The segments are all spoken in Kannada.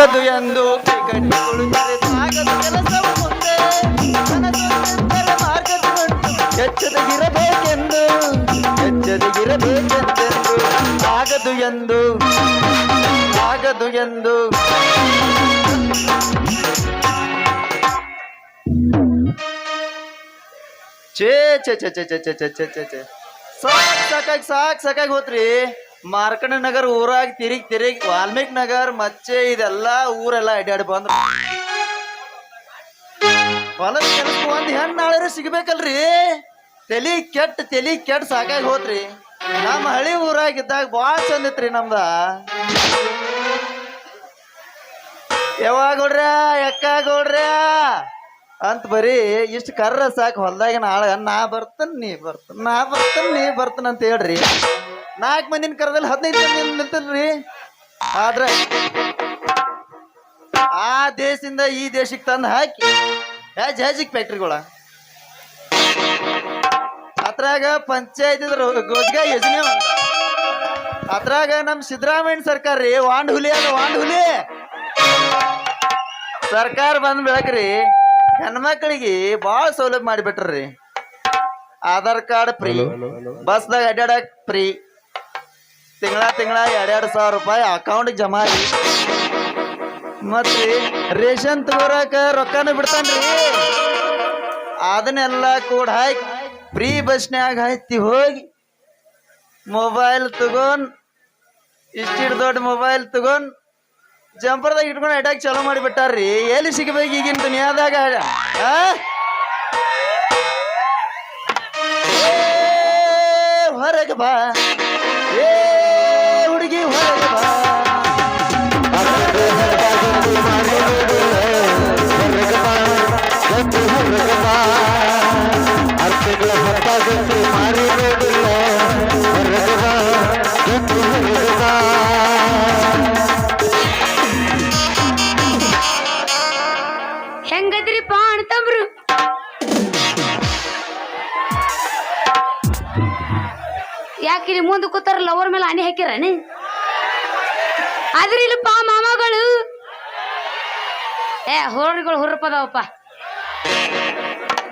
ಆಗದು ಎಂದು ಸಾಗದು ಎಚ್ಚರಿಗಿರಬೇಕೆಂದು ಎಚ್ಚರಿಗಿರಬೇಕೆಂದೆಂದು ಆಗದು ಎಂದು, ಸಾಗದು ಎಂದು. ಚೇ ಛೇ ಛೇ ಛೇ ಛೇ ಛೇ ಛೇ ಛೇ ಛೇ. ಸಾಕ್, ಸಾಕಾಗಿ ಸಾಕ್, ಸಾಕಾಗಿ ಹೋತ್ರಿ. ಮಾರ್ಕಂಡ ನಗರ್ ಊರಾಗ ತಿರುಗಿ ತಿರುಗಿ ವಾಲ್ಮೀಕಿ ನಗರ್, ಮಚ್ಚೆ, ಇದೆಲ್ಲ ಊರೆಲ್ಲ ಅಡ್ಡಾಡಿ ಬಂದ್ರು. ಹೊಲದ ಕೆಲಸ ಒಂದ್ ಹೆಣ್ಣು ನಾಳೆ ಸಿಗ್ಬೇಕಲ್ರಿ? ತಲಿ ಕೆಟ್ಟ ತಲಿ ಕೆಟ್ಟ ಸಾಕಾಗಿ ಹೋತ್ರಿ. ನಮ್ಮ ಹಳಿ ಊರಾಗಿದ್ದಾಗ ಭಾಳ ಚಂದ ಇತ್ರಿ ನಮ್ದ. ಯಾವಾಗ ಗೌಡ್ರ ಎಕ್ಕ ಗೌಡ್ರ ಅಂತ ಬರೀ ಇಷ್ಟು ಕರ್ರ ಸಾಕು ಹೊಲ್ದಾಗ ನಾಳೆ ನಾ ಬರ್ತನ್, ನೀ ಬರ್ತನ್, ನಾ ಬರ್ತನ್, ನೀ ಬರ್ತನ್ ಅಂತ ಹೇಳ್ರಿ. ನಾಲ್ಕು ಮಂದಿನ ಕರದಲ್ಲಿ ಹದಿನೈದು ಮಂದಿ ನಿಲ್ತಲ್ರಿ ಆದ್ರೆ ಆ ದೇಶದಿಂದ ಈ ದೇಶಕ್ಕೆ ತಂದು ಹಾಕಿ ಹೆಜ್ ಹೆಜ್ಜಿಗೆ ಫ್ಯಾಕ್ಟ್ರಿಗಳ ಅದ್ರಾಗ ಪಂಚಾಯತ್ ರೋಜ್ಗ ಯೋಜನೆ ಅದ್ರಾಗ ನಮ್ಮ ಸಿದ್ದರಾಮಯ್ಯ ಸರ್ಕಾರ ರೀ ವಾಂಡ್ ಹುಲಿ ಅದ ವಾಂಡ್ ಹುಲಿ ಸರ್ಕಾರ ಬಂದ್ ಬೆಳಕ್ರಿ ಹೆಣ್ಮಕ್ಳಿಗೆ ಭಾಳ ಸೌಲಭ್ಯ ಮಾಡಿಬಿಟ್ರಿ ಆಧಾರ್ ಕಾರ್ಡ್ ಫ್ರೀ ಬಸ್ದಾಗ ಅಡ್ಡಾಡಕ್ ಫ್ರೀ. ತಿಂಗಳ ತಿಂಗಳ ಎರಡೆರಡು ಸಾವಿರ ರೂಪಾಯಿ ಅಕೌಂಟ್ ಜಮಾ ಮತ್ತೆ ರೇಷನ್ ತಗೋರಕ ರೊಕ್ಕನೂ ಬಿಡ್ತಾನ್ರಿ. ಅದನ್ನೆಲ್ಲ ಕೂಡ ಹಾಕಿ ಫ್ರೀ ಬಸ್ನ್ಯಾಗ ಹಾಯ್ತಿ ಹೋಗಿ ಮೊಬೈಲ್ ತಗೊಂಡ್ ಇಷ್ಟಿಡ್ ದೊಡ್ಡ ಮೊಬೈಲ್ ತಗೊಂಡ್ ಜಂಪರ್ದಾಗ ಇಟ್ಕೊಂಡು ಅಟ್ಯಾಕ್ ಚಾಲೂ ಮಾಡಿಬಿಟ್ಟಾರ್ರಿ. ಎಲ್ಲಿ ಸಿಗ್ಬೇಕು ಈಗಿನ ದುನಿಯಾದಾಗ? ಹೊರಗೆ ಬಾ. ಏ ज़िंदगी भर ಯಾಕಿರಿ ಮುಂದೆ ಕೂತಾರಲ್ಲ ಅವ್ರ ಮೇಲೆ ಹನಿ ಹಾಕಿರೇನು ಆದ್ರೆ ಇಲ್ಲಪ್ಪ ಮಾಮಗಳು ಏ ಹೋರಿಗಳು ಹುರ್ಪದವಪ್ಪ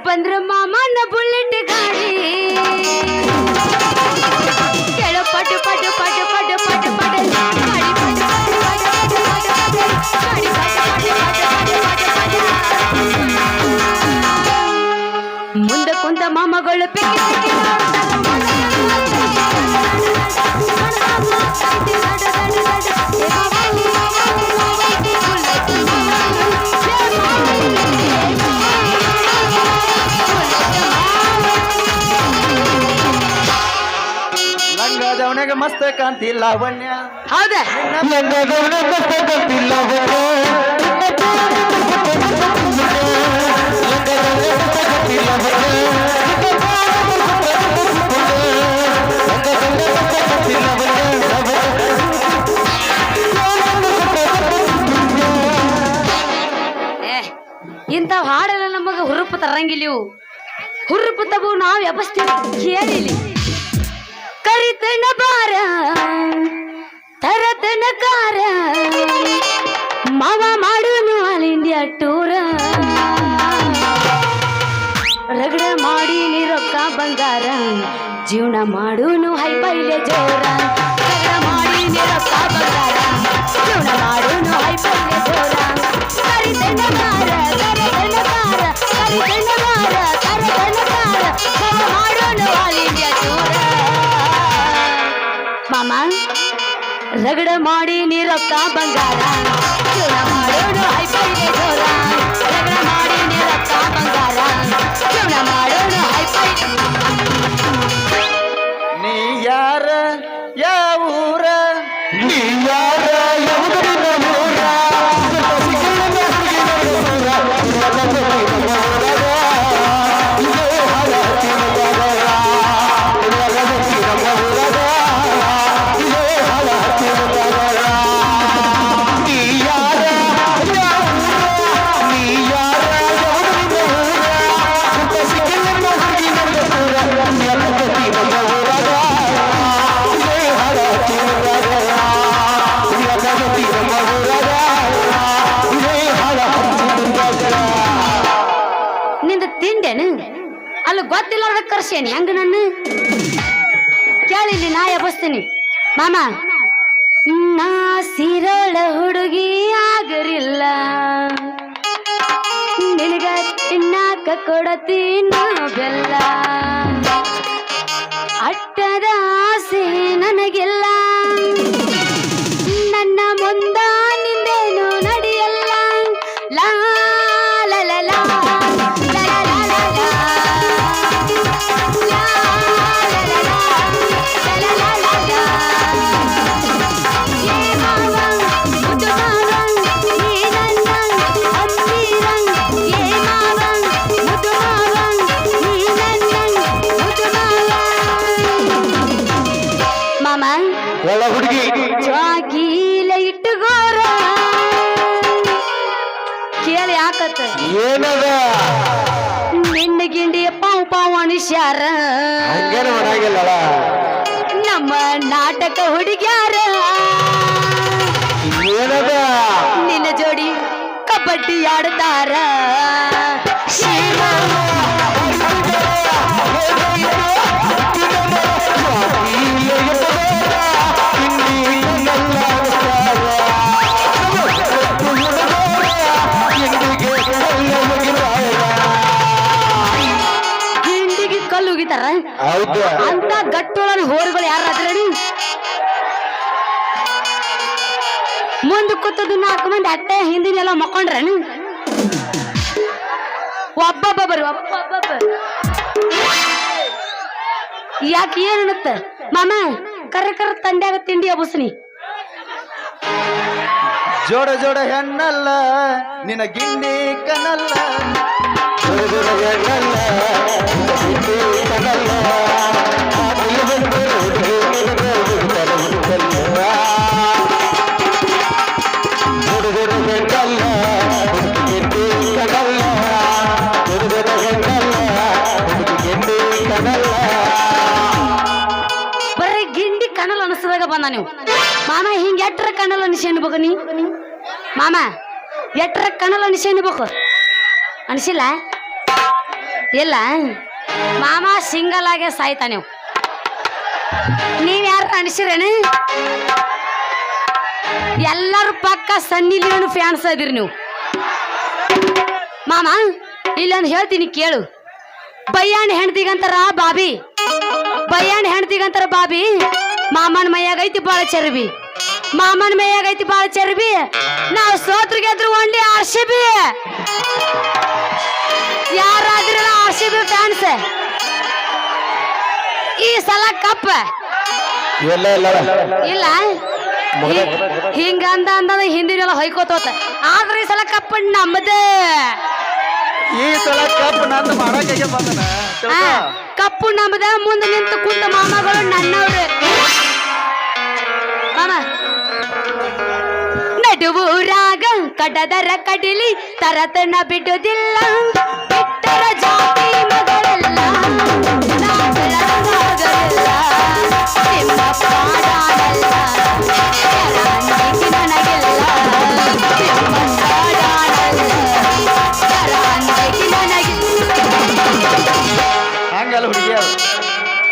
ಬಂದ್ರ ಮಾಮನ ಬುಲೆಟ್ ಗಾಡಿ ಕೇಳೋ ಪಟು ಪಟು ಪಟು ಪಟು ಪಟು ಪಟು ಗಾಡಿ ಪಟು ಪಟು ಪಟು ಪಿಕ್ಕಿ ಲಂಗದವನಿಗೆ ಮಸ್ತ್ ಕಾಂತಿ ಲಾವಣ್ಯ ಹೌದಾ ಹಾಡೆಲ್ಲ ನಮಗೆ ಹುರುಪು ತರಂಗಿಲ್ಲ ಹುರುಪು ತಗು ನಾವು ವ್ಯವಸ್ಥೆ ಕೇಳಿಲಿ. ಕರಿತನ ಬಾರ ತರತನ ಕಾರ. ಮಾವ ಮಾಡುನು ಆಲ್ ಇಂಡಿಯಾ ಟೂರ. ರಗಡ ಮಾಡಿ ರೊಕ್ಕ ಬಂಗಾರ, ಜೀವನ ಮಾಡುನು ಹೈ ಪೈಲೆ ಜೋರ. ರಗಡ ಮಾಡಿ ರೊಕ್ಕ ಬಂಗಾರ, ಜೀವನ ಮಾಡುನು ಹೈ ಪೈಲೆ ಜೋರ. ಕರಿತನ ಬಾರ ತರತನ ಬಾರ ಕರಿತನ ಬಾರ ತರತನ ಬಾರ ಮಾವ ಮಾಡೋನು ಆಲ್ ಇಂಡಿಯಾ ಟೂರ. ಮಾಮ ರಗಡ ಮಾಡಿ ನೀರಪ್ಪ ಬಂಗಾರ ಮಾಡೋಣ ಹೈಪೈಗೆ ಜೋರ ರಗಡ ಮಾಡಿ ನೀರಪ್ಪ ಬಂಗಾರ ಜೀವನ ಮಾಡೋಣ ಹೈಪೈ ನೀ ಯಾರ ಯಾವೂರ ನೀ ಯಾರ ಯಾವುದು ಆಡ್ತಾರ ಹಿಂಡಿಗೆ ಕಲ್ಲು ಉಗಿತಾರ ಅಂತ ಗಟ್ಟೊಳನ ಹೋರಿಗಳು ಯಾರಾದ್ರೇನು ಮುಂದೆ ಕೂತದ್ದು ನಾಲ್ಕು ಮಂದಿ ಅಟ್ಟೆ ಹಿಂದಿನೆಲ್ಲ ಮಕ್ಕೊಂಡ್ರೇನು? ಒಬ್ಬೊಬ್ಬರು ಒಬ್ಬೊಬ್ಬ ಯಾಕೆ ಏನತ್ತ ಮಾಮ, ಕರ್ರ ಕರ್ರ ತಂಡ್ಯಾಗ ತಿಂಡಿ ಅಬಸ್ನಿ ಜೋಡ ಜೋಡ ಹೆಣ್ಣಲ್ಲ ನಿನ ಗಿಂಡಿ ಕನಲ್ಲ. ಜೋಡ ಜೋಡ ಹೆಣ್ಣಲ್ಲ ಕನಲ್ಲ. ನೀವು? ಮಾಮ, ಹಿಂಗ ಎಟ್ರ ಕಣಲ್ ಅನಿಸ್ಬೇಕು ನೀ? ಮಾಮ, ಎಟ್ರ ಕಣಲ್ ಅನಿಸ್ಬೇಕು ಅನಿಸಿಲ್ಲ? ಇಲ್ಲ. ಮಾಮ ಸಿಂಗಲ್ ಆಗೇ ಸಾಯ್ತಾ ನೀವು. ನೀವ್ ಯಾರು ಅನಿಸಿರೇನು? ಎಲ್ಲರೂ ಪಕ್ಕ ಸನ್ನಿ ಲಿಯೋನ್ ಫ್ಯಾನ್ಸ್ ಅದಿರಿ ನೀವು. ಮಾಮ ಇಲ್ಲೊಂದು ಹೇಳ್ತೀನಿ ಕೇಳು. ಬಯ್ಯಾಣ ಹೆಣ್ತಿಗಂತಾರ ಬಾಬಿ? ಬಯ್ಯಾಣ ಹೆಣ್ತಿಗಂತಾರ ಬಾಬಿ? ಮಾಮನ ಮೈಯಾಗ ಐತಿ ಬಾಳ ಚರ್ಬಿ. ಮಾಮನ ಮೈಯಾಗೈತಿ ಬಾಳ ಚರ್ಬಿ. ನಾವು ಸೋತ್ರ ಗೆದ್ರು ಒಂಡಿ ಆರ್ ಸಿ ಬಿ ಯಾರಾದ್ರಲ್ಲ ಆರ್ ಸಿ ಬಿ ಫ್ಯಾನ್ಸ್ ಈ ಸಲ ಕಪ್ಪ ಇಲ್ಲ ಹಿಂಗ ಅಂದ ಅಂದ ಹಿಂದಿನೆಲ್ಲ ಹೊಯ್ಕೋತೋತ ಆದ್ರೆ ಈ ಸಲ ಕಪ್ಪ ನಮ್ಮದೇ ಈ ಸಲ ಕಪ್ ನಂದು ಮಾಡಕ್ಕೆ ಬಂದನ ಆ, ಕಪ್ಪು ನಮ್ಮದ ಮುಂದೆ ನಿಂತು ಕುಂತ ಮಾಮಗಳು ನನ್ನವ್ರು. ಕಡದರ ಕಡಿಲಿ ತರತನ ಬಿಡುದಿಲ್ಲ ಬೆಟ್ಟರ ಜಾತಿ ಮಗಳೆಲ್ಲ ನಿಮ್ಮ ಹಂಗಲ್ಲ ಹುಡುಗಿಯ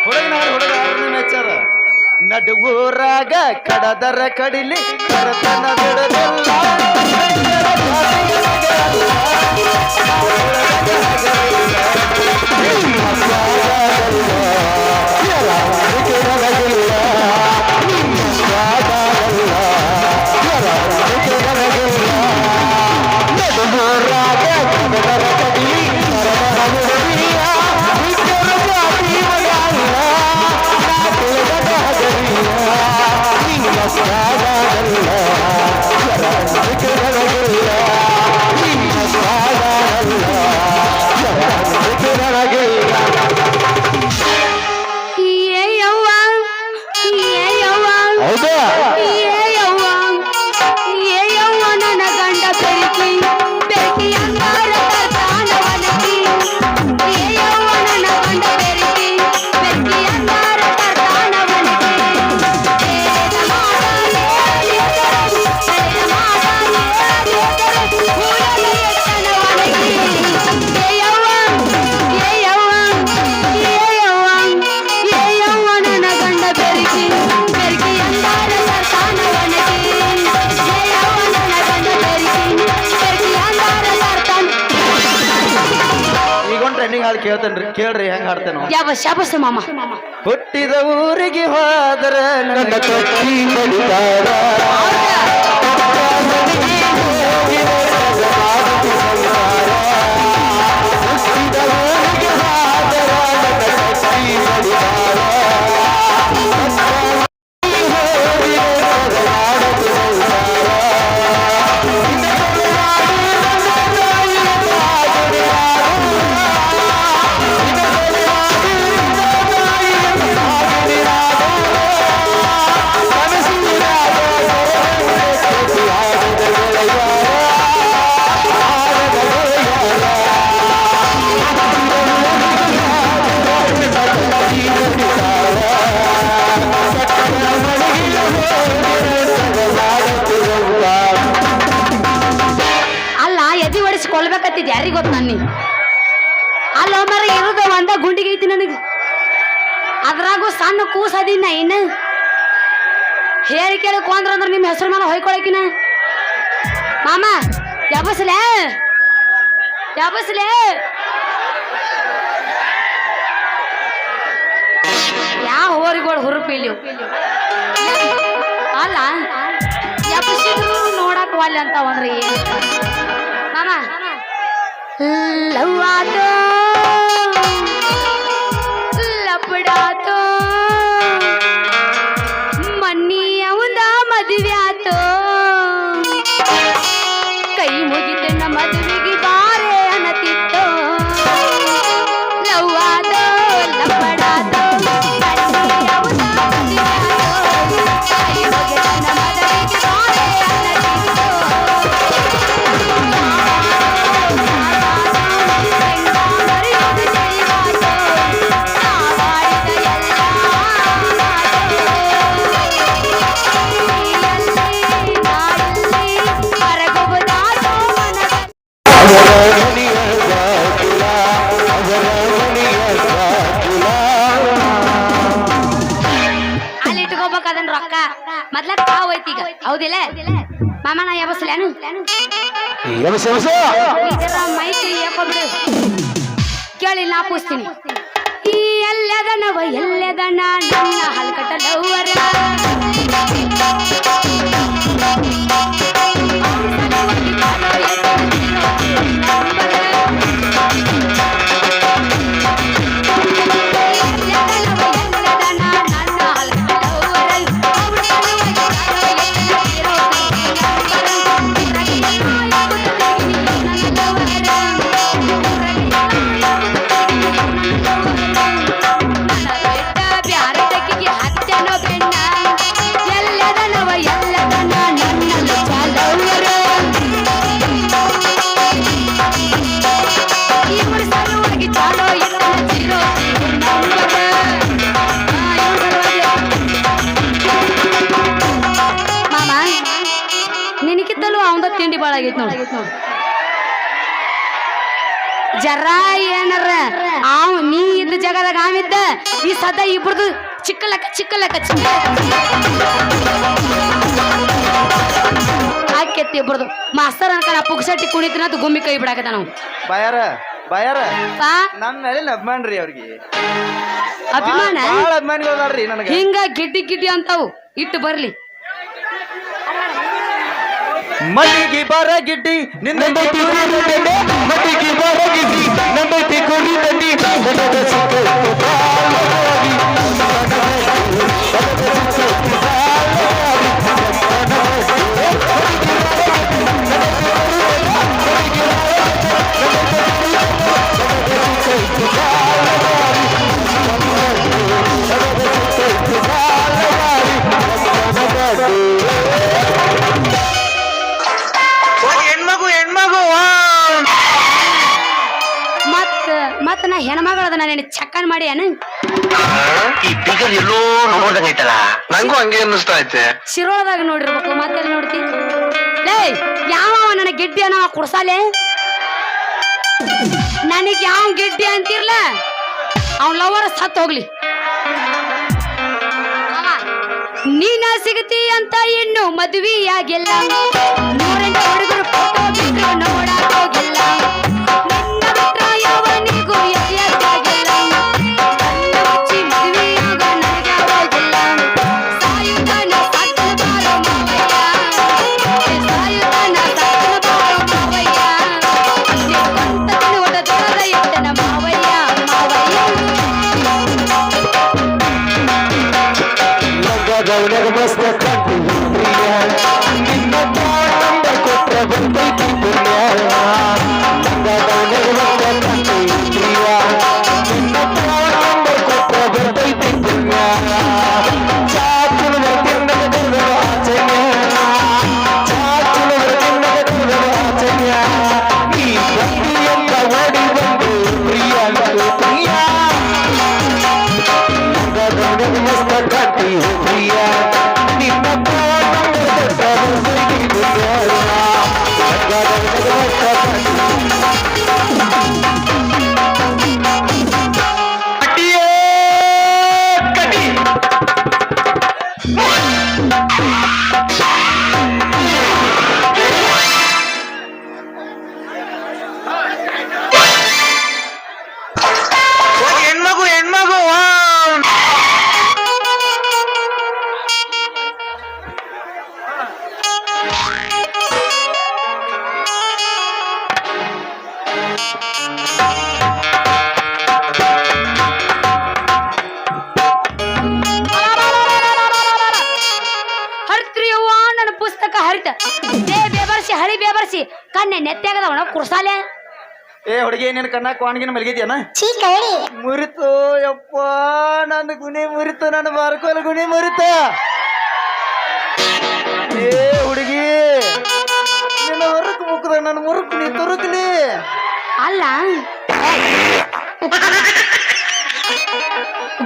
ಹುಡುಗನ ಹುಡುಗ. ನಡುವೂರಾಗ ಕಡದರ ಕಡಿಲಿ ಕಡತನ ಬಿಡದಿಲ್ಲ. ಹಾಡು ಕೇಳ್ತೇನ್ರಿ ಕೇಳ್ರಿ ಹೆಂಗ್ ಹಾಡ್ತೇನೆ. ಯಾವ ಶಾಬಸ ಮಾಮ? ಹುಟ್ಟಿದ ಊರಿಗೆ ಹೋದ್ರೆ ನನ್ನ ಕೂಸದಿನ ಇನ್ನ ಹೇಳಿ ಕೇಳಿ ಕೊಂದ್ರ ಅಂದ್ರೆ ನಿಮ್ಮ ಹೆಸರು ಮೇಲೆ ಹೊಯ್ಕೊಳಕಿನ? ಮಾಮ ಯಾಬಸ್ಲೆ ಯಾಬಸ್ಲೆ ಯಾವ ಹೋರಿಗಳು ಹುರುಪಿಲಿ ಅಲ್ಲ ಎಬ್ಸಿದ್ರು ನೋಡಕ್ ವಾಲ್ಯ ಅಂತ ಅಂದ್ರೆ ಮಾಮ ಲವ್ ಆತೋ ರೊಕ್ಕ ಮೊದ್ಲ ತಾವ್ ಐತಿ ಈಗ. ಹೌದಿಲ್ಲ? ಮಾಮ ನಾ ಎಮಸ ಇದರ ಮೈಕ್ ಯಾಕೊಬಿಡು ಕೇಳಿ ನಾ ಪೂಸ್ತೀನಿ ಈ ಎಲ್ಲದನವ ಎಲ್ಲದನ ನನ್ನ ಹಲ್ಕಟ ಲವ್ವರ. ಆಗೈತಿ ನೋಡಿ. ಜರ ಏನಾರ? ಆವ್ ನೀ ಇದ್ದ ಜಾಗದಾಗ ಆಮಿದ್ದ ಈ ಸದ ಇಬ್ರದು ಚಿಕ್ಕ ಲೆಕ್ಕ ಚಿಕ್ಕ ಲೆಕ್ಕ ಚಿಕ್ಕ ಆಕೆತ್ತಿ ಇಬ್ರದು. ಮಾಸ್ತರ್ ಅನ್ಕೊಂಡ ಪುಕ್ಸಟ್ಟಿ ಕುಣಿತಿನ ಅದು ಗುಮ್ಮಿ ಕೈ ಬಿಡಾಕತ್ತ ನಾವು ಬಯಾರ ಬಯಾರ. ನನ್ನ ಮೇಲೆ ಅಭಿಮಾನ ರೀ ಅವ್ರಿಗೆ. ಅಭಿಮಾನ? ಅಭಿಮಾನಿಗಳು ನನಗೆ. ಹಿಂಗ ಗಿಡ್ಡಿ ಗಿಡ್ಡಿ ಅಂತಾವು. ಇಟ್ಟು ಬರ್ಲಿ. ಮಲ್ಲಿಗೆ ಬರ ಗಿಡ್ಡಿ ಕುಡಿದಂಡಿ ಮಟ್ಟಿಗೆ ಬರಗಿಸಿ ನಂದೈತಿ ಕುಡಿದಂಡಿ ನನಗ ಸಿಕ್ಕೈತಿ ಚಕ್ಕನ್ ಮಾಡಿ ಏನ ಈ ಫಿಗರ್ ಎಲ್ಲೋ ನೋಡ್ದಂಗ ಐತಲ್ಲ ನಂಗೂ ಹಂಗೆ ಅನ್ನಿಸ್ತಾ ಐತೆ ಶಿರೋಳದಾಗ ನೋಡಿರ್ಬೇಕು ಮತ್ತೆಲ್ಲ ನೋಡ್ತಿ? ಲೇ ಯಾವ ನನ್ನ ಗಿಡ್ಡಿ ಅನ್ನೋ ಕುಡ್ಸಾಲೆ? ನನಗ್ ಯಾವ ಗಿಡ್ಡಿ ಅಂತಿರ್ಲ? ಅವ್ನ ಲವರ್ ಸತ್ ಹೋಗ್ಲಿ. ನೀನ ಸಿಗತಿ ಅಂತ ಇನ್ನು ಮದುವೆಯಾಗಿಲ್ಲ. ನೂರೆಂಟು ಹುಡುಗರು ಫೋಟೋ ಬಿಟ್ಟರು ನೋಡಕ್ ಹೋಗಿಲ್ಲ. Gracias. ಕಣ್ಣ ಕ್ವಾಣ್ಗಿನ ಮಲಗಿದ್ಯಾನ? ಮುರಿತು ಯಪ್ಪ ನನ್ನ ಗುಣಿ ಮುರಿತು ನನ್ನ ಬಾರ್ಕೋಲ್ ಗುಣಿ ಮುರಿತ. ಏ ಹುಡುಗಿ ನಿನ್ನ ಹೊರಕ್ ಮುಕ್ಕದ ನನ್ನ ಮುರುಕ್ಲಿ ತುರುಕ್ಲಿ. ಅಲ್ಲ.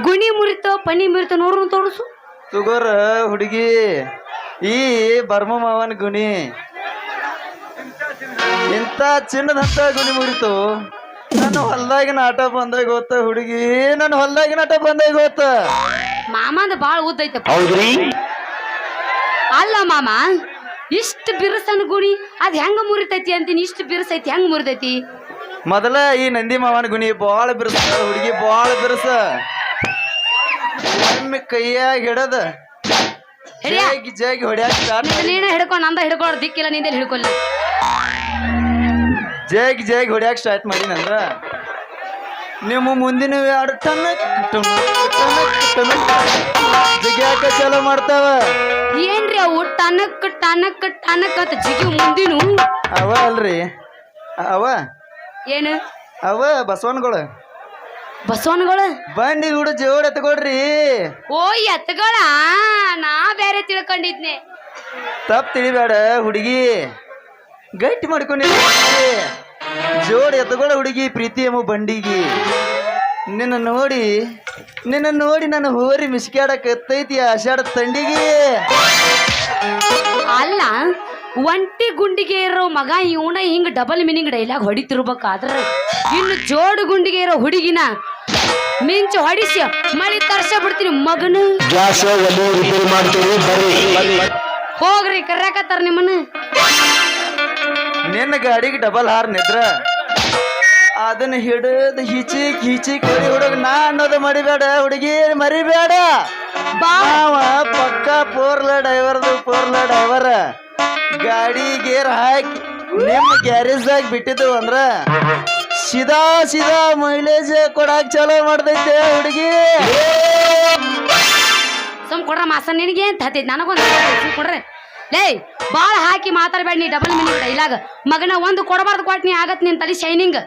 ಗುಣಿ ಮುರಿತ ಪನಿ ಮುರಿತೋ ನೋಡ್ರು ತೋರಿಸು. ತುಗೋರ ಹುಡುಗಿ ಈ ಬರ್ಮ ಮಾವನ ಗುಣಿ. ಇಂಥ ಚಿನ್ನದಂತ ಗುಣಿ ಮುರಿತು. ನನ್ನ ಹೊಲ್ದಾಗಿನ ಆಟ ಬಂದಾಗ ಗೊತ್ತ ಹುಡುಗಿ ನನ್ನ ಹೊಲ್ದಾಗಿನ ಆಟ ಬಂದಾಗ ಗೊತ್ತ. ಮಾಮಂದ ಬಾಳ ಉದ್ದೈತೆ ಹೌದ್ರಿ? ಅಲ್ಲ ಮಾಮ ಇಷ್ಟು ಬಿರುಸನ್ ಗುಣಿ ಅದ್ ಹೆಂಗ ಮುರಿತೈತಿ ಅಂತೀನಿ ಇಷ್ಟು ಬಿರುಸೈತಿ ಹೆಂಗ್ ಮುರಿದೈತಿ ಮೊದಲ ಈ ನಂದಿ ಮಾವನ ಗುಣಿ ಬಾಳ ಬಿರುಸ ಹುಡುಗಿ ಬಾಳ ಬಿರುಸ. ಒಮ್ಮೆ ಕೈಯಾಗ ಹಿಡದ ಹಿಡಿಯ. ಜೇಗಿ ಜೇಗಿ ಹೊಡ್ಯಾಕ ಸ್ಟಾರ್ಟ್ನಿಂದ ನೀನ ಹಿಡ್ಕೊಂಡು ಅಂದ ಹಿಡ್ಕೊಳ್ಳೋ ದಿಕ್ಕಿಲ್ಲ ನಿಂದಲ್ಲಿ ಹಿಡ್ಕೊಳ್ಳಿ ಜೇಗಿ ಜೈಗ್ ಹೊಡ್ಯಾಕ ಸ್ಟಾರ್ಟ್ ಮಾಡಿನಂದ್ರ ನಿಮ್ಮ ಮುಂದಿನ ಎರಡು ಟನಕ್ ಟನಕ್ ಟನಕ್ ಟನಕ್ ಜಿಗ್ಯಾಕ ಚಾಲೂ ಮಾಡ್ತಾವ. ಏನ್ರಿ ಅವು? ಟನಕ್ ಟನಕ್ ಟನಕ್ ಅಂತ ಜಿಗಿ ಮುಂದಿನ? ಅವ ಅಲ್ರಿ. ಅವ. ಏನು? ಅವ ಬಸವನಗಳು. ಬಸವನಗಳು? ಬಂಡಿ ಹುಡು ಜೋಡ್ ಎತ್ಕೊಡ್ರಿ. ಓ ಎತ್ತಗಳ ನಾ ಬೇರೆ ತಿಳ್ಕೊಂಡಿದ್ನೆ. ತಪ್ಪು ತಿಳಿಬೇಡ ಹುಡುಗಿ. ಗಟ್ಟಿ ಮಾಡ್ಕೊಂಡಿದ್ದಿ. ಜೋಡ್ ಎದ್ದುಗಳ ಹುಡುಗಿ ಪ್ರೀತಿ ಎಂಬ ಬಂಡಿಗಿ. ನಿನ್ನ ನೋಡಿ ನಿನ್ನ ನೋಡಿ ನನ್ನ ಹೋರಿ ಮಿಸ್ಕ್ಯಾಡಕತ್ತೈತಿ ಆಷಾಢ ತಂಡಿಗೆ. ಅಲ್ಲ ಒಂಟಿ ಗುಂಡಿಗೆ ಇರೋ ಮಗ ಇವನ ಹಿಂಗ್ ಡಬಲ್ ಮೀನಿಂಗ್ ಡೈಲಾಗ್ ಹೊಡಿತಿರ್ಬೇಕಾದ್ರೆ ಇನ್ನು ಜೋಡು ಗುಂಡಿಗೆ ಇರೋ ಹುಡುಗಿನ ಮಿಂಚು ಹೊಡಿಸಿ ಮಳಿ ತರ್ಸ ಬಿಡ್ತೀನಿ ಮಗನ. ಗ್ಯಾಸ್ ಒಲೆ ರಿಪೇರಿ ಮಾಡ್ತೀವಿ ಬರ್ರಿ. ಹೋಗ್ರಿ ಕರ್ಯಾಕತ್ತಾರ ನಿಮ್ಮನ್ನ. ನಿನ್ನ ಗಾಡಿಗೆ ಡಬಲ್ ಹಾರ್ ನಿದ್ರ. ಅದನ್ನ ಹಿಡಿದು ಹಿಚಿ ಹಿಚಿ ಕಡಿ ಹುಡುಗ ನಾ ಅನ್ನೋದು ಮರಿಬೇಡ ಹುಡುಗಿ ಮರಿಬೇಡ. ಬಾವ ಪಕ್ಕ ಪೋರ್ಲ ಡೈವರ್ದು ಪೋರ್ಲ ಡೈವರ್ ಗಾಡಿ ಗೇರ್ ಹಾಕಿ ನಿಮ್ಮ ಗ್ಯಾರೇಜ್ದಾಗ ಬಿಟ್ಟಿದ್ದು ಅಂದ್ರ ಸಿದಾ ಸಿದಾ ಮೈಲೇಜ್ ಕೊಡಾಕ್ ಚಲೋ ಮಾಡ್ತೈತೆ ಹುಡುಗಿ. ಸುಮ್ ಕೊಡ್ರ ಮಾಸ ನಿನಗೆ ಅಂತ ಹತ್ತೈತಿ ನನಗೊಂದು ಕೊಡ್ರಿ. ಲೇ ಬಾಳ ಹಾಕಿ ಮಾತಾಡಬೇಡ ನೀ ಡಬಲ್ ಮೀನಿಂಗ್ ಡೈಲಾಗ್ ಮಗನ ಒಂದು ಕೊಡಬಾರ್ದು ಕೊಟ್ನಿ ಆಗತ್ ನಿನ್ ತಲೆ ಶೈನಿಂಗ್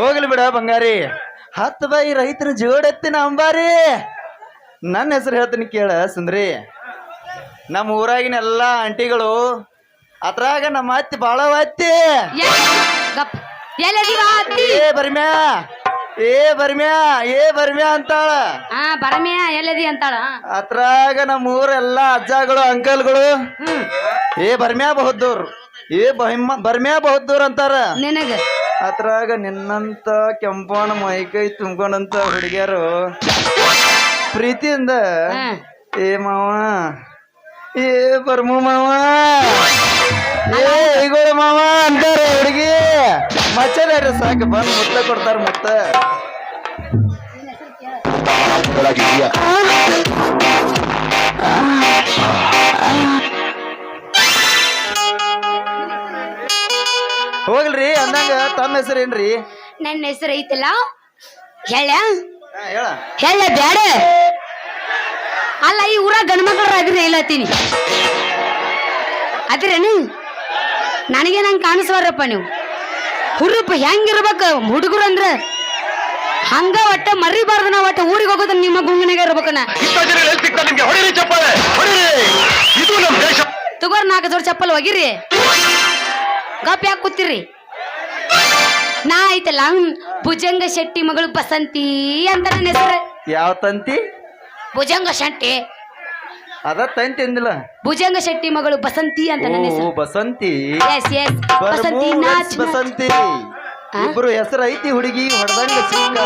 ಹೋಗ್ಲಿ ಬಿಡ ಬಂಗಾರಿ. ಹತ್ತು ಬೈ ರೈತರ ಜೋಡೆತ್ತಿನ ಅಂಬಾರಿ. ನನ್ನ ಹೆಸರು ಹೇಳ್ತೀನಿ ಕೇಳ ಸುಂದ್ರಿ. ನಮ್ಮ ಊರಾಗಿನ ಎಲ್ಲ ಆಂಟಿಗಳು ಅದ್ರಾಗ ನಮ್ಮ ಅತ್ತಿ ಬಾಳ ಅತ್ತಿ. ಗಪ್. ಎಲ್ಲದೀವ ಏ ಬರ್ಮ್ಯಾ. ಏ ಬರ್ಮ್ಯಾ ಏ ಬರ್ಮ್ಯಾ ಅಂತಾಳ. ಹಾ ಬರಮ್ಯ ಎಲ್ಲದಿ ಅಂತಾಳ. ಅತ್ರಾಗ ನಮ್ಮ ಎಲ್ಲಾ ಅಜ್ಜಗಳು ಅಂಕಲ್ಗಳು. ಏ ಬರ್ಮ್ಯಾ ಬಹುದ್ದೂರ್. ಏ ಬಹಿಮ್ಮ ಬರ್ಮ್ಯಾ ಬಹುದ್ದೂರ್ ಅಂತಾರ. ನಿನಗ. ಅತ್ರಾಗ ನಿನ್ನಂತ ಕೆಂಪಣ್ಣ ಮೈಕೈ ತುಂಬ್ಕೊಂಡಂತ ಹುಡುಗಿಯರು. ಪ್ರೀತಿಯಿಂದ ಹಾ. ಏ ಮಾವ ಏ ಬರ್ಮು ಮಾವ. ಏ ಮಾವ ಅಂತಾರೆ ಹುಡುಗಿ. ಮಚ್ಚದಾರ ಸಾಕು ಬಂದು ಮುತ್ತ ಕೊಡ್ತಾರ ಮುತ್ತ. ಹೋಗ್ಲ್ರಿ ಅಂದಂಗ ತಮ್ಮ ಹೆಸರು ಏನ್ರಿ? ನನ್ನ ಹೆಸರು ಐತಲ್ಲ ಹೇಳ. ಹಾ, ಹೇಳ. ಹೇಳ ಬ್ಯಾಡ. ಅಲ್ಲ ಈ ಊರ ಗಂಡ್ಮಕ್ಳರ ಇಲ್ಲ ಇಲ್ಲತ್ತೀನಿ. ಅದ್ರೇನು ನನಗೆ ನಂಗೆ ಕಾಣಿಸ್ವಾರಪ್ಪ ನೀವು. ಹುರುಪ್ಪ ಹೆಂಗಿರ್ಬೇಕು? ಹುಡುಗರು ಅಂದ್ರೆ ಹಂಗ ಒಟ್ಟ ಮರಿಬಾರ್ದು ನಾವು ಒಟ್ಟ ಊರಿಗೆ ಹೋಗೋದು ನಿಮ್ಮ ಗುಂಗಿನಾಗ ಇರ್ಬೇಕನ ದೇಶ. ತಗೋರ್ ನಾಲ್ಕು ಜೋಡಿ ಚಪ್ಪಲ್ ಹೋಗಿರಿ ಗಪ್ ಯಾಕೆ ಕೂತಿರಿ? ನಾ ಐತಲ್ಲ ಭುಜಂಗ ಶೆಟ್ಟಿ ಮಗಳು ಬಸಂತಿ ಅಂತ ನನ್ನ ಹೆಸರು. ಯಾವ ತಂತಿ? ಭುಜಂಗ ಶೆಟ್ಟಿ. ಅದ ತಿಂದಿಲ್ಲ ಭುಜಂಗ ಶೆಟ್ಟಿ ಮಗಳು ಬಸಂತಿ ಅಂತ ನನ್ನ ಓ ಹೆಸರು. ಬಸಂತಿ. ಎಸ್ ಎಸ್ ಬಸಂತಿ ಬರ್ಮೂ ನಾಚ್ ಬಸಂತಿ. ಆ? ಇಬ್ರು ಹೆಸರು ಐತಿ ಹುಡುಗಿ ಹೊಡೆದಂಗ ಸಿಕ್ಕ.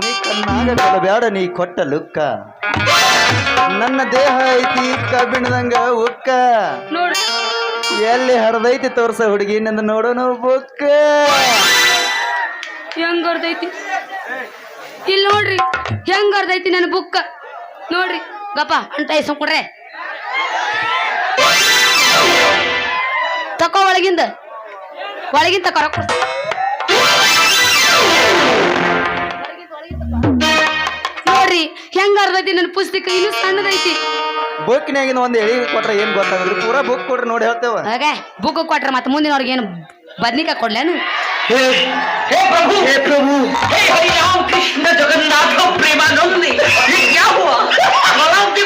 ನೀ ಕಣ್ಣಾಗ ಬೇಡ ನೀ ಕೊಟ್ಟ ಲುಕ್ಕ. ನನ್ನ ದೇಹ ಐತಿ ಕಬ್ಬಿಣದಂಗ ಉಕ್ಕ. ನೋಡಿ. ಎಲ್ಲಿ ಹರಿದೈತಿ ತೋರ್ಸ ಹುಡುಗಿ ನಿಂದ ನೋಡೋಣ ಬುಕ್ಕ. ಹೆಂಗ್ ಹೊರ್ದೈತಿ? ಇಲ್ಲಿ ನೋಡ್ರಿ ಹೆಂಗ್ ಹೊರ್ದೈತಿ ನನ್ನ ಬುಕ್ಕ? ನೋಡ್ರಿ. ಗಪ್ಪ ಅಂತ ತಕೋ ಒಳಗಿಂದ. ಒಳಗಿಂದ ತಕೋ ರೊಕ್ಕ ಕೊಡು. ನೋಡ್ರಿ ಹೆಂಗ ಅರ್ಧೈತಿ ನನ್ನ ಪುಸ್ತಕ? ಇನ್ನು ಸಣ್ಣದೈತಿ. ಬುಕ್ನಾಗಿನ ಒಂದು ಎಳಿ ಕೊಟ್ರೆ ಏನ್ ಗೊತ್ತಾಗಲ್ರಿ ಪೂರಾ ಬುಕ್ ಕೊಡ್ರಿ ನೋಡಿ ಹೇಳ್ತೇವ. ಹಾಗೆ ಬುಕ್ ಕೊಟ್ರೆ ಮತ್ತೆ ಮುಂದಿನವ್ರಿಗೆ ಏನು ಬದ್ನಿಕಾಯಿ ಕೊಡ್ಲೇನು हे हे प्रभु हे प्रभु हे हरि राम कृष्ण जगन्नाथ प्रेमानंद ये क्या हुआ गलाव के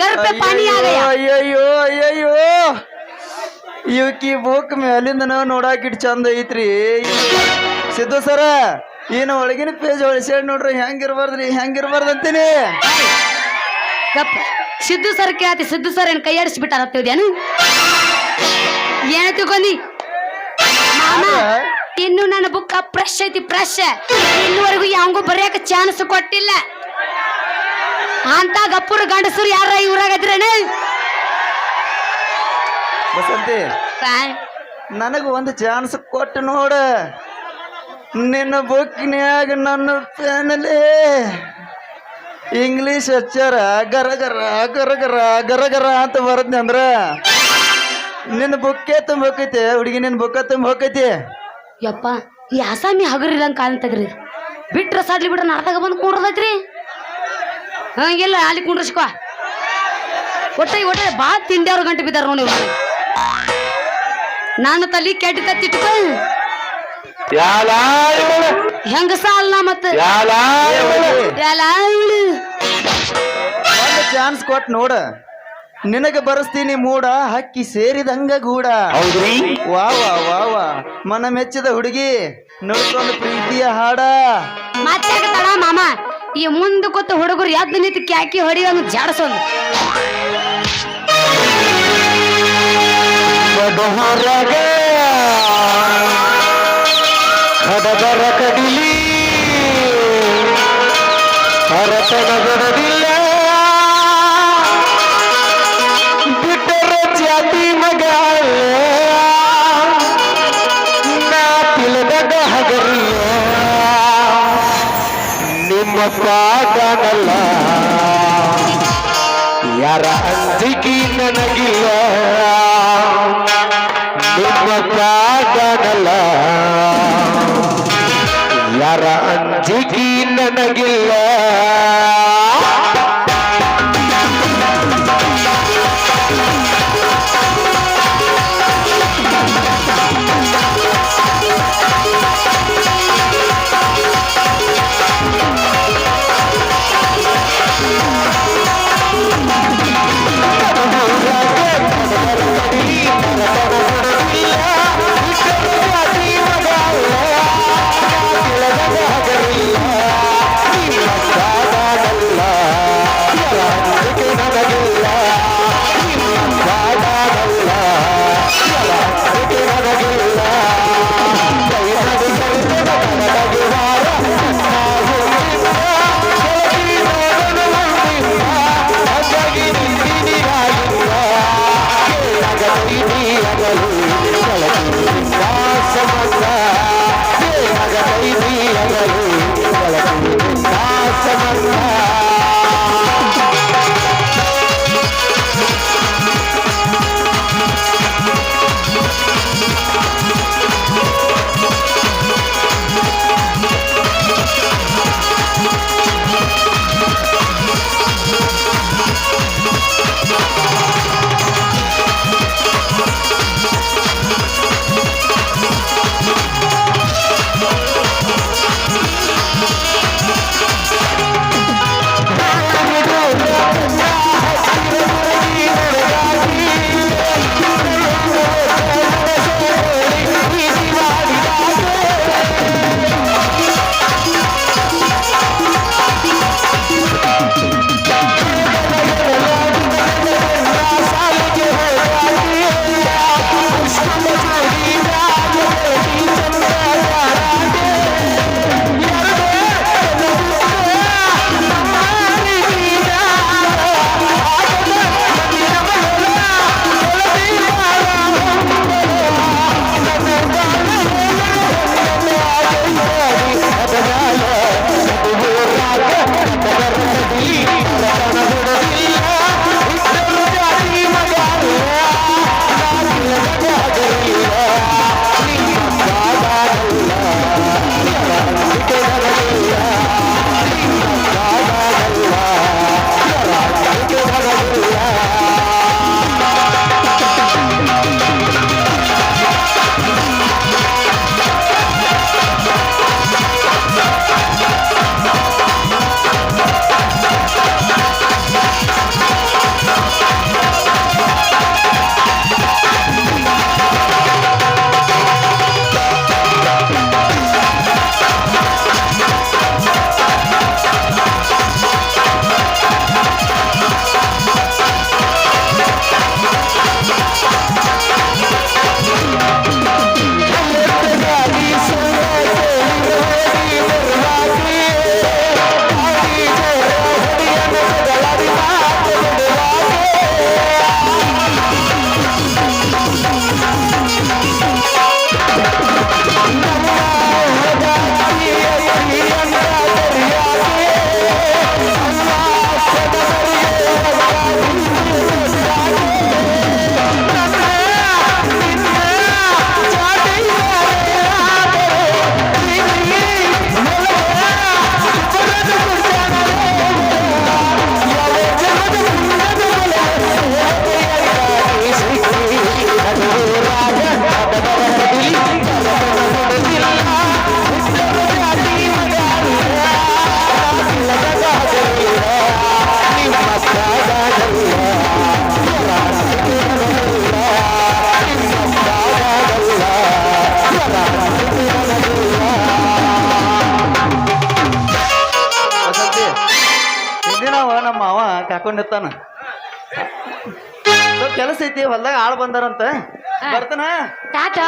ಗರ್ಭೆ ಪಾನಿ ಆಗಯ ಅಯ್ಯಯ್ಯೋ ಅಯ್ಯಯ್ಯೋ ಇವಕ್ಕಿ ಬುಕ್ ಮೇಲಿಂದ ನಾವು ನೋಡಾಕ ಇಟ್ ಚಂದ ಐತ್ರಿ ಸಿದ್ದು ಸರ ಏನು ಒಳಗಿನ ಪೇಜ್ ಹೊಳಿಸ್ಯಾಡ್ ನೋಡ್ರಿ ಹೆಂಗಿರ್ಬಾರ್ದ್ರಿ ಹೆಂಗಿರ್ಬಾರ್ದು ಅಂತೀನಿ ಗಪ್ಪ ಸಿದ್ದು ಸರ್ ಕೇಳತಿ ಸಿದ್ದು ಸರ್ ಏನ್ ಕೈ ಆಡಿಸಿ ಬಿಟ್ಟಾರ ತಿಳಿದೇನು ಏನ ತಿಳ್ಕೊಂಡಿ ಮಾಮ ಇನ್ನು ನನ್ನ ಬುಕ್ ಫ್ರೆಶ್ ಐತಿ ಫ್ರೆಶ್ ಇನ್ನುವರೆಗೂ ಯಾವಂಗೂ ಬರೆಯಕ್ಕೆ ಚಾನ್ಸ್ ಕೊಟ್ಟಿಲ್ಲ. ಅಂತ ಗಪ್ಪುರ ಗಂಡಸರು ಯಾರ ಇವ್ರಾಗದ್ರೇನೆ ಬಸಂತಿ ನನಗ ಒಂದು ಚಾನ್ಸ್ ಕೊಟ್ಟು ನೋಡ. ನಿನ್ನ ಬುಕ್ನ್ಯಾಗ ನನ್ನ ಪೆನಲ್ಲಿ ಇಂಗ್ಲಿಷ್ ಅಕ್ಷರ ಗರಗರ ಗರಗರ ಗರಗರ ಗರ ಗರ ಗರ ಅಂತ ಬರದ್ನಿ ಅಂದ್ರ. ನಿನ್ನ ಬುಕ್ಕೆ ತುಂಬ ಹೋಕೈತಿ ಹುಡುಗಿ ನಿನ್ನ ಬುಕ್ಕ ತುಂಬ ಹೋಕೈತಿ ಯಪ್ಪ ಈ ಅಸಾಮಿ ಹಗರಿದಂಗ ಕಾಣ್ತದ್ರಿ ಬಿಟ್ರ ಸಾಡ್ಲಿ ಬಿಟ್ರ ನಾಟಕ ಬಂದು ಕೂಡ್ರದೈತ್ರಿ. ಹಂಗಿಲ್ಲ ಅಲ್ಲಿ ಕುಂಡ್ರಿಸ್ಕೊ. ಒಟ್ಟೆ ಒಟ್ಟೆ ಭಾಳ ಅವ್ರ ಗಂಟೆ ಬಿದ್ದಾರ ನೋಡಿ ನಾನು ತಲಿ ಕೆಟ್ಟ ತಿಟ್ಕ ಹೆಂಗ ಹೆಂಗಸ ಅಲ್ಲ ಮತ್ತ. ಚಾನ್ಸ್ ಕೊಟ್ಟು ನೋಡ. ನಿನಗೆ ಬರಸ್ತೀನಿ ಮೂಡ ಹಕ್ಕಿ ಸೇರಿದಂಗ ಗೂಡ. ಹೌದ್ರಿ? ವಾ ವಾ ವಾ ವಾ. ಮನ ಮೆಚ್ಚಿದ ಹುಡುಗಿ ನೋಡ್ಕೊಂಡು ಪ್ರೀತಿಯ ಹಾಡ. ಮತ್ತೆ ತಡ ಮಾಮ? ಈ ಮುಂದೆ ಕೂತ ಹುಡುಗರು ಎದ್ದು ನಿಂತು ಕ್ಯಾಕಿ ಹೊಡಿಯೋಂಗ ಜಾಡ್ಸೋದು. ಬಡವರಗ ಹಡದರ ಕಡಿಲಿ ಹರತನ ಪಾದನಲ್ಲ ಯಾರ ಅಂಜಿಕೆ ನನಗಿಲ್ಲ. ನಿಮ್ಮ ಪಾದನಲ್ಲ ಯಾರ ಅಂಜಿಕೆ ನನಗಿಲ್ಲ. ಅಗಲು ಬಂದಾರಂತ. ಬರ್ತಾನ? ಟಾಟಾ.